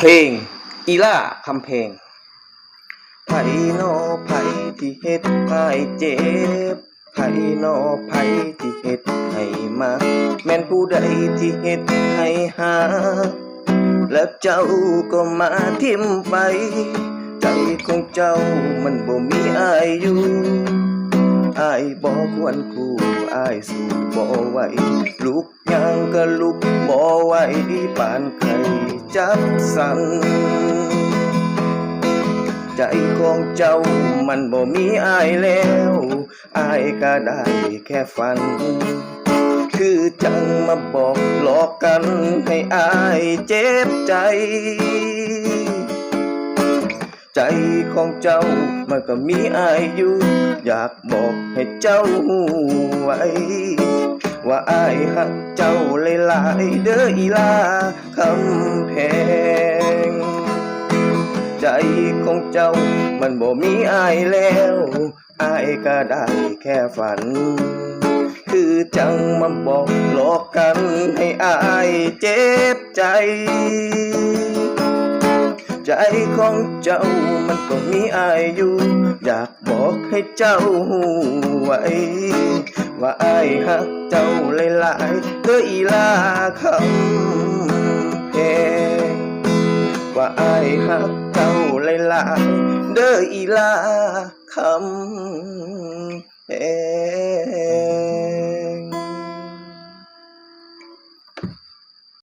เพลง อีล่าคำเพลงไผนอไผที่เฮ็ดให้เจ็บไผนอไผที่เฮ็ดให้มา แม่นผู้ใดที่เฮ็ดให้หา แล้วเจ้าก็มาทิมไป ใจของเจ้ามันบ่มีอายอยู่อายบ่ควรคู่อายสู้บ่ไหวลุกยังก็ลุก บ่ไหวปานใครจับสั่นใจของเจ้ามันบ่มีอายแล้วอายก็ได้แค่ฝัน คือจังมาบอกหลอกกันให้อายเจ็บใจ ใจของเจ้ามันก็มีอายอยู่ อยากบอกให้เจ้าหูไว้ ว่าอายหักเจ้า หลายเด้ออีลาคำแพง ใจของเจ้ามันบ่มีอายแล้วอายก็ได้แค่ฝัน คือจังมาบอกหลอกกันให้อายเจ็บใจ ใจของเจ้ามันก็มีอายอยู่ อยากบอกให้เจ้าหูไว้ ว่าไอ้ฮักเจ้าหลายๆเด้ออีลาคำเพว่าไอ้ฮักเจ้าหลายๆเด้ออีลาคำเพ